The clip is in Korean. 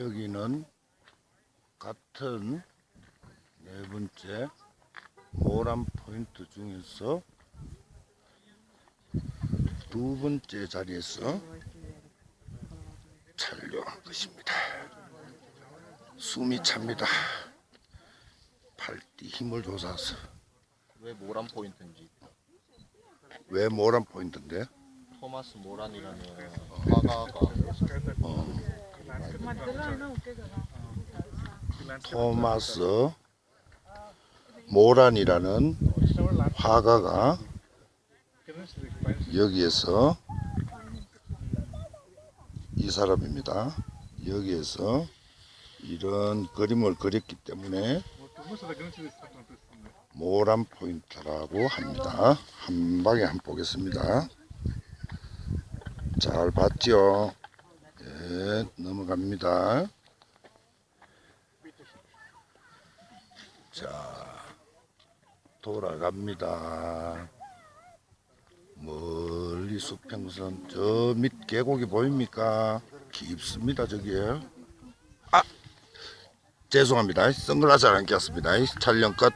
여기는 같은 네 번째 모란 포인트 중에서 두 번째 자리에서 촬영한 것입니다. 숨이 찹니다. 팔뒤 힘을 조사서 왜 모란 포인트인지 왜 모란 포인트인데? 토마스 모란이라는 화가가 토마스 모란이라는 화가가 여기에서 이 사람입니다. 여기에서 이런 그림을 그렸기 때문에 모란 포인트라고 합니다. 한 방에 한번 보겠습니다. 잘 봤죠? 예, 넘어갑니다. 자, 돌아갑니다. 멀리 수평선 저 밑 계곡이 보입니까? 깊습니다 저기에. 아, 죄송합니다. 선글라스 안 꼈습니다. 촬영 끝.